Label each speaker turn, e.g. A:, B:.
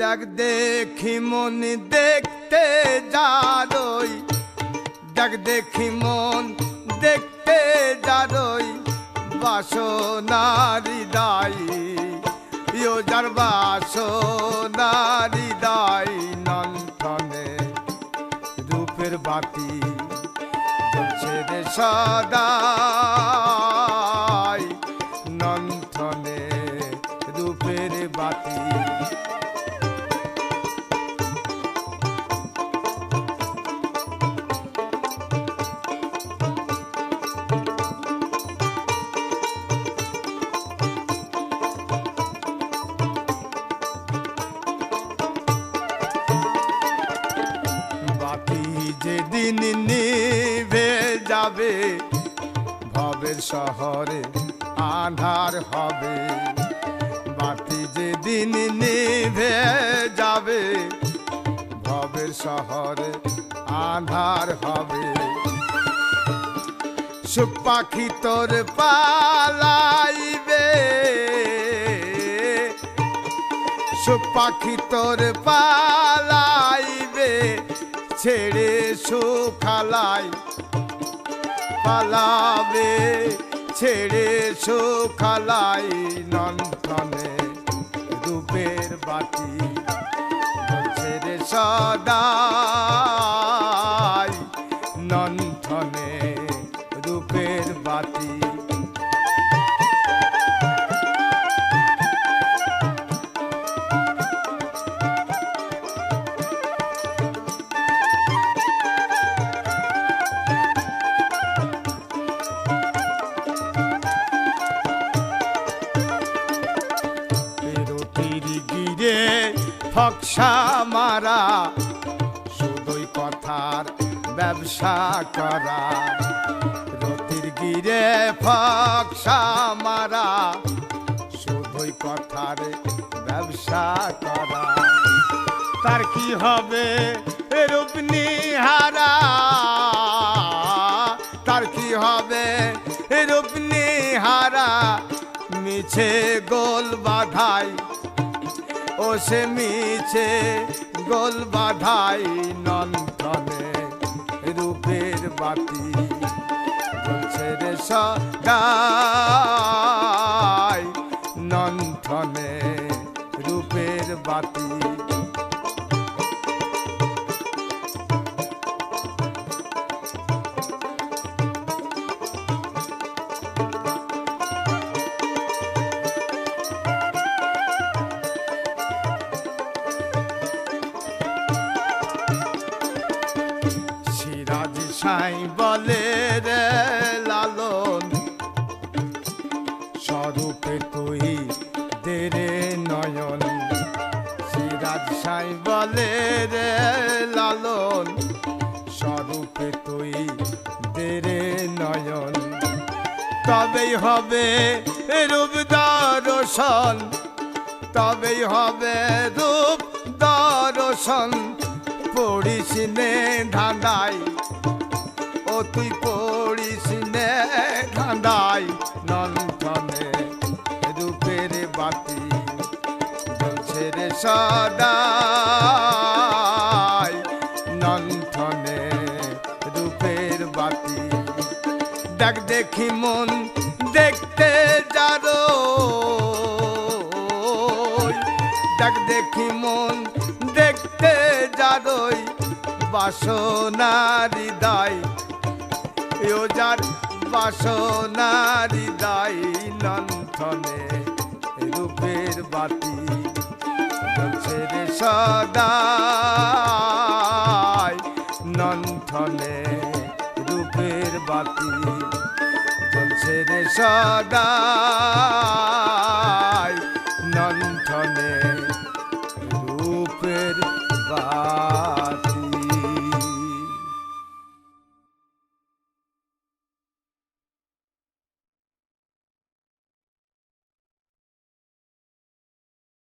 A: দেখ দেখি মন দেখতে যারই। দেখ দেখি মন দেখতে যারই, বাসনারি দায়ী ইয়ো যার বাসনারি দায়ী নন্থনে রূপের বাতি রে সদাই যেদিন নিভে যাবে ভবের শহরে আধার হবে। বাতি যেদিন নিভে যাবে ভবের শহরে আধার হবে। সুখ পাখি তোর পালাইবে, সুখ পাখি তোর পালাইবে। ছেড়ে সুখালাই পালাবে ছেড়ে সুখালাই নন্দনে রূপের বাতি ছেড়ে সদাই নন্দনে রূপের বাতি। ফকসা মারা, শুধুই কথার ব্যবসা করা। রতির গিরে ফকসা মারা, শুধুই কথার ব্যবসা করা। তার কি হবে রূপ নিহারা? তার কি হবে রূপ নিহারা? মিছে গোল বাধাই ও সে মিছে গোল বাধাই নন্দনে রূপের বাতি বলছে রে সদাই নন্দনে রূপের বাতি সাই বলে রে লালন। স্বরূপে তুই দেরে নয়ন। সিরাজ সাই বলে রে লালন। স্বরূপে তুই দেরে নয়ন। তবেই হবে রূপ দর্শন তবেই হবে রূপ দর্শন পড়িস নে ধাঁধাই নন্দনে রূপের বাতি। দেখ দেখি মন, দেখতে যারো। দেখ দেখি মন, দেখতে যারই বাসনারি দায় ও যার বাসনারি দায় নন্থনে রূপের বাতি। জ্বলছে রে সদা